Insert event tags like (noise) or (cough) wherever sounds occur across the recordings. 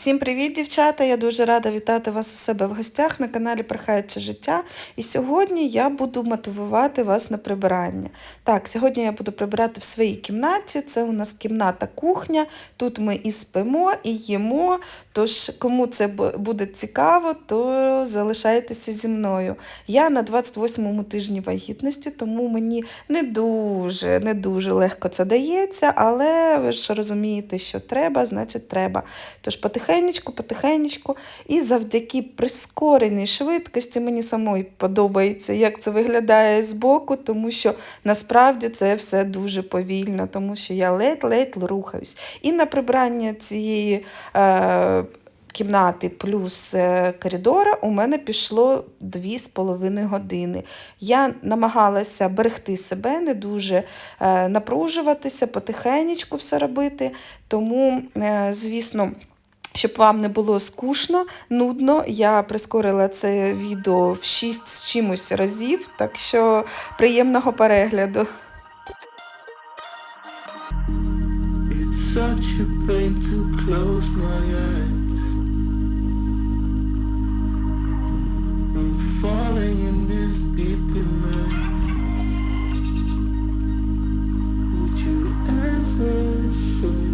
Всім привіт, дівчата! Я дуже рада вітати вас у себе в гостях на каналі Прихаюче життя. І сьогодні я буду мотивувати вас на прибирання. Так, сьогодні я буду прибирати в своїй кімнаті. Це у нас кімната кухня. Тут ми і спимо, і їмо. Тож, кому це буде цікаво, то залишайтеся зі мною. Я на 28-му тижні вагітності, тому мені не дуже, не дуже легко це дається, але ви ж розумієте, що треба, значить треба. Тож потихенечку, потихенечку. І завдяки прискореній швидкості мені самої подобається, як це виглядає збоку, тому що насправді це все дуже повільно, тому що я ледь-ледь рухаюсь. І на прибрання цієї. Е, Кімнати плюс е, коридора у мене пішло 2,5 години. Я намагалася берегти себе, не дуже е, напружуватися, потихенечку все робити. Тому, е, звісно, щоб вам не було скучно, нудно, я прискорила це відео в 6 з чимось разів, так що приємного перегляду. Would you ever show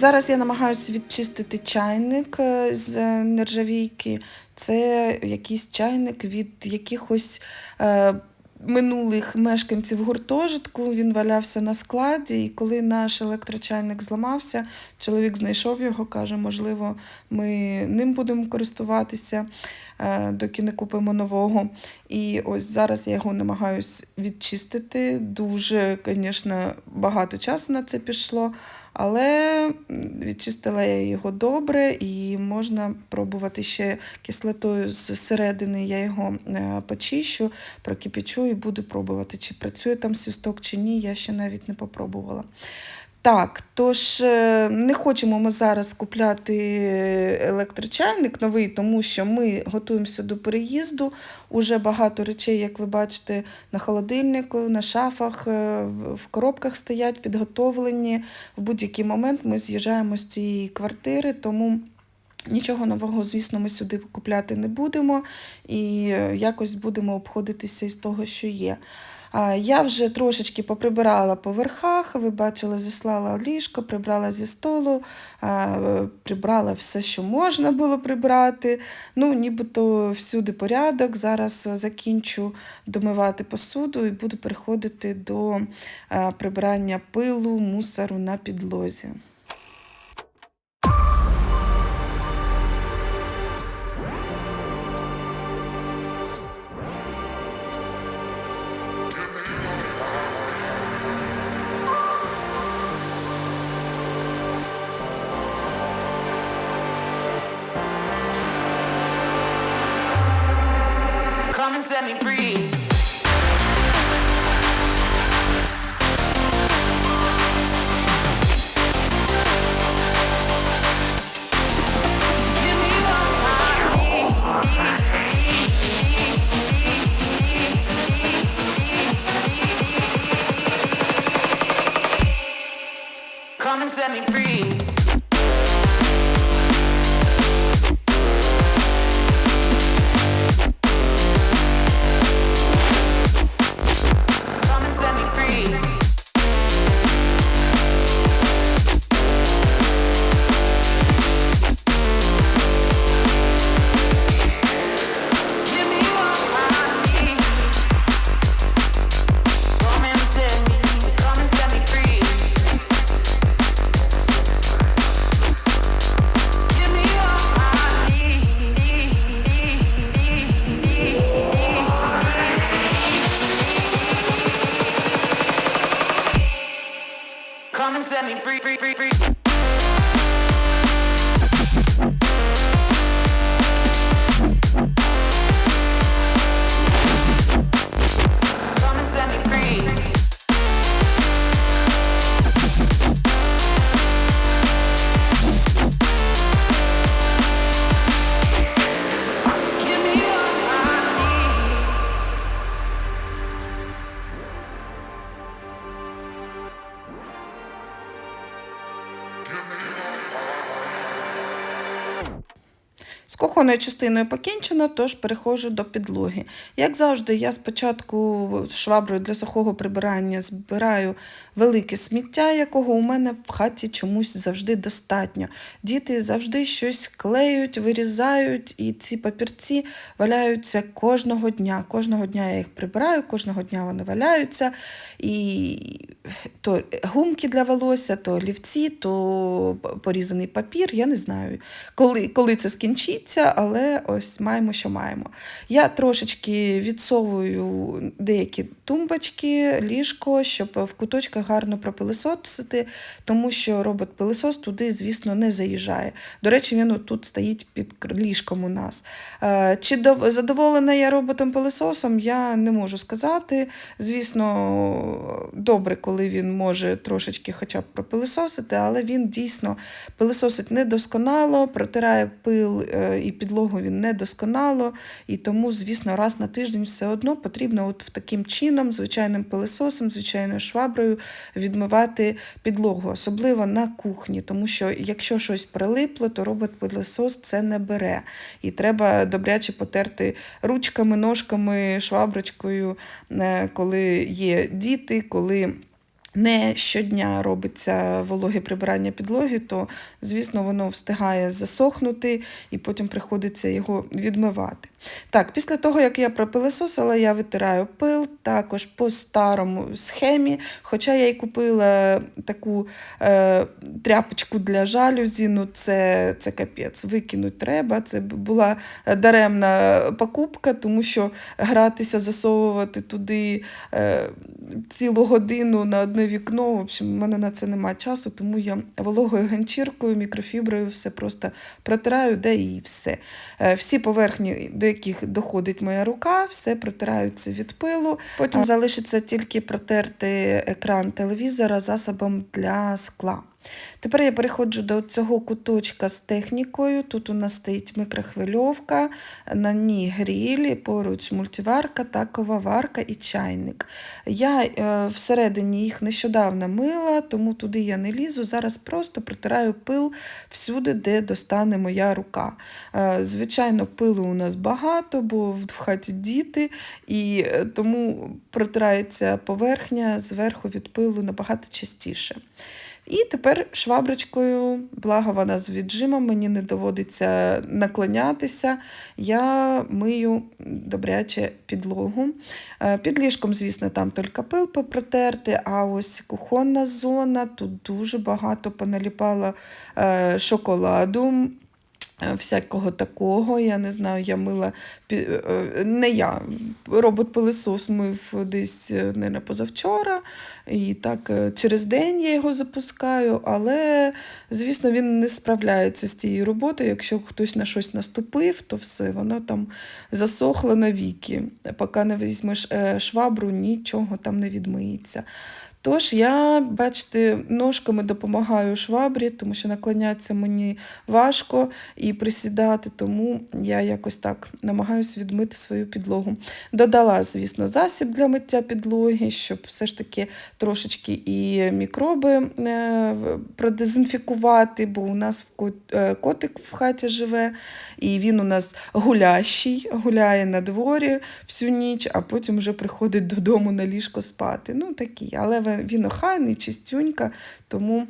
Зараз я намагаюся відчистити чайник е, з нержавійки. Це якийсь чайник від якихось е, минулих мешканців гуртожитку. Він валявся на складі, і коли наш електрочайник зламався, чоловік знайшов його, каже, можливо, ми ним будемо користуватися, доки не купимо нового. І ось зараз я його намагаюсь відчистити. Дуже, звісно, багато часу на це пішло, але відчистила я його добре і можна пробувати ще кислотою зсередини. Я його е, почищу, прокипячу і буду пробувати, чи працює там свісток, чи ні. Я ще навіть не попробувала. Так, тож е, не хочемо ми зараз купляти електрочайник новий, тому що ми готуємося до переїзду. Уже багато речей, як ви бачите, на холодильнику, на шафах, е, в- коробках стоять, підготовлені. В будь-який момент ми з'їжджаємо з цієї квартири, тому. Нічого нового, звісно, ми сюди купляти не будемо і е, якось будемо обходитися із того, що є. Я вже трошечки поприбирала по верхах, ви бачили, зіслала ліжко, прибрала зі столу, прибрала все, що можна було прибрати. Ну, нібито всюди порядок. Зараз закінчу домивати посуду і буду переходити до прибирання пилу, мусору на підлозі. Кухонною частиною покінчено, тож переходжу до підлоги. Як завжди, я спочатку шваброю для сухого прибирання збираю велике сміття, якого у мене в хаті чомусь завжди достатньо. Діти завжди щось клеють, вирізають, і ці папірці валяються кожного дня. Кожного дня я їх прибираю, кожного дня вони валяються. І то гумки для волосся, то олівці, то порізаний папір. Я не знаю, коли, коли це скінчиться, але ось маємо, що маємо. Я трошечки відсовую деякі тумбочки, ліжко, щоб в куточках гарно пропилисосити, тому що робот-пилисос туди, звісно, не заїжджає. До речі, він тут стоїть під ліжком у нас. Е, Чи задоволена я роботом-пилисосом, я не можу сказати. Звісно, добре, коли він може трошечки хоча б пропилисосити, але він дійсно пилисосить недосконало, протирає пил е, і підлогу він недосконало, і тому, звісно, раз на тиждень все одно потрібно от в таким чином, звичайним пилисосом, звичайною шваброю відмивати підлогу, особливо на кухні, тому що якщо щось прилипло, то робот-пилисос це не бере. І треба добряче потерти ручками, ножками, шваброчкою, е, коли є діти, коли не щодня робиться вологе прибирання підлоги, то, звісно, воно встигає засохнути і потім приходиться його відмивати. Так, після того, як я пропилесосила, я витираю пил також по старому схемі. Хоча я й купила таку е, тряпочку для жалюзі, ну це, це капець, викинуть треба. Це була даремна покупка, тому що гратися, засовувати туди е, цілу годину на одне вікно. В общем, в мене на це немає часу, тому я вологою ганчіркою, мікрофіброю все просто протираю, де і все. Е, Всі поверхні, до яких доходить моя рука, все протираються від пилу. Потім залишиться тільки протерти екран телевізора засобом для скла. Тепер я переходжу до цього куточка з технікою. Тут у нас стоїть микрохвильовка, на ній гріль, поруч мультиварка, такова варка і чайник. Я е, всередині їх нещодавно мила, тому туди я не лізу. Зараз просто протираю пил всюди, де достане моя рука. Е, звичайно, пилу у нас багато, бо в хаті діти, і е, тому протирається поверхня зверху від пилу набагато частіше. І тепер шваброчкою, благо вона з віджимом, мені не доводиться наклонятися. Я мию добряче підлогу. Е, Під ліжком, звісно, там тільки пил попротерти, а ось кухонна зона, тут дуже багато поналіпала е, шоколаду. Е, Всякого такого, я не знаю, я мила пі- е, не я. Робот-пилисос мив десь е, не позавчора, і так е, через день я його запускаю, але, звісно, він не справляється з тією роботою. Якщо хтось на щось наступив, то все, воно там засохло навіки. Поки не візьмеш е, швабру, нічого там не відмиється. Тож я, бачите, ножками допомагаю швабрі, тому що наклонятися мені важко і присідати, тому я якось так намагаюся відмити свою підлогу. Додала, звісно, засіб для миття підлоги, щоб все ж таки трошечки і мікроби е, продезінфікувати, бо у нас е, котик в хаті живе, і він у нас гулящий, гуляє на дворі всю ніч, а потім вже приходить додому на ліжко спати. Ну такий, але ви- він охайний, чистюнька, тому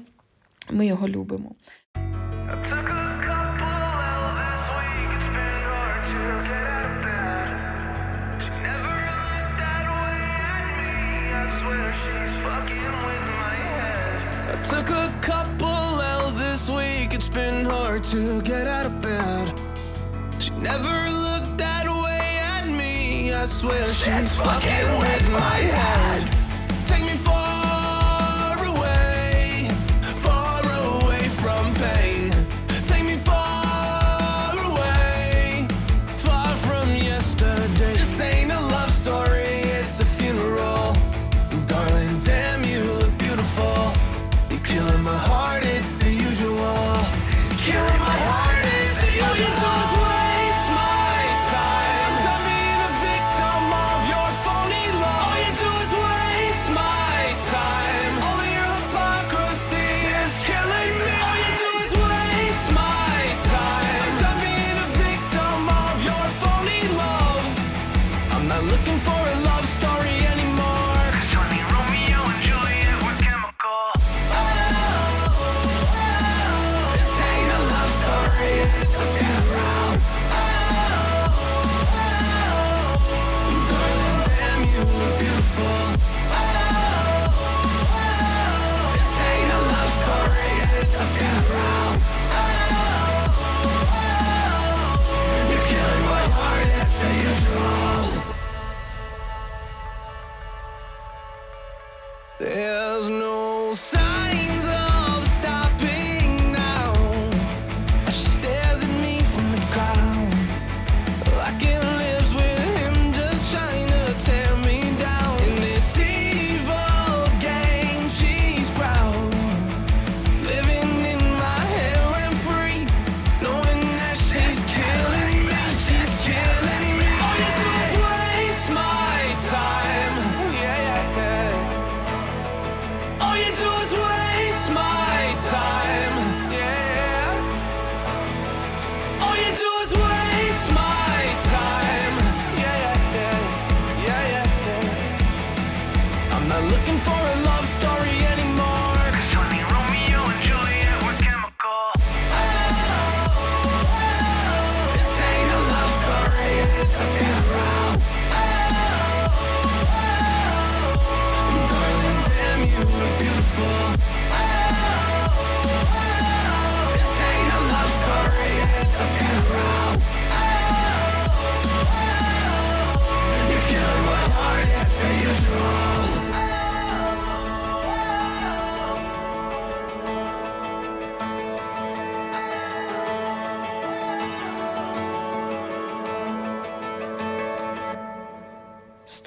ми його любимо. Took a couple L's this week. It's been hard to get out of bed. She never looked that way at me. I swear she's she's fucking fucking with my head. Took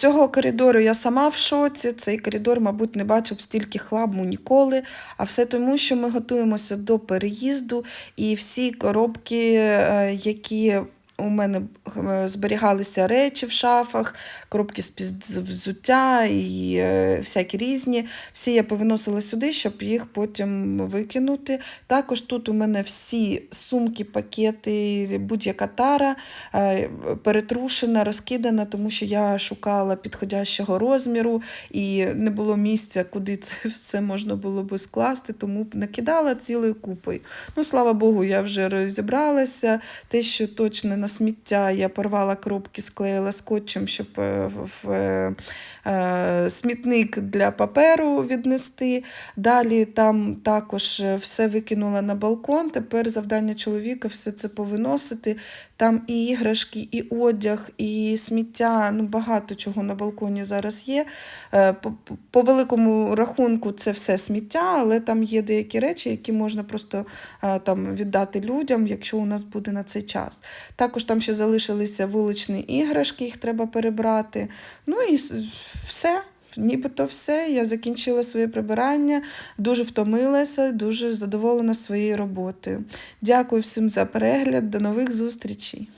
цього коридору я сама в шоці. Цей коридор, мабуть, не бачив стільки хламу ніколи. А все тому, що ми готуємося до переїзду, і всі коробки, е, які у мене зберігалися речі в шафах, коробки з взуття і е, всякі різні. Всі я повиносила сюди, щоб їх потім викинути. Також тут у мене всі сумки, пакети, будь-яка тара е, перетрушена, розкидана, тому що я шукала підходящого розміру і не було місця, куди це (laughs) все можна було би скласти, тому накидала цілою купою. Ну, слава Богу, я вже розібралася. Те, що точно на сміття, я порвала коробки, склеїла скотчем, щоб е, в, е, е, смітник для паперу віднести. Далі там також все викинула на балкон. Тепер завдання чоловіка все це повиносити. Там і іграшки, і одяг, і сміття. Ну, багато чого на балконі зараз є. По, по- великому рахунку це все сміття, але там є деякі речі, які можна просто там віддати людям, якщо у нас буде на цей час. Також там ще залишилися вуличні іграшки, їх треба перебрати. Ну і все. Нібито все. Я закінчила своє прибирання, дуже втомилася, дуже задоволена своєю роботою. Дякую всім за перегляд. До нових зустрічей!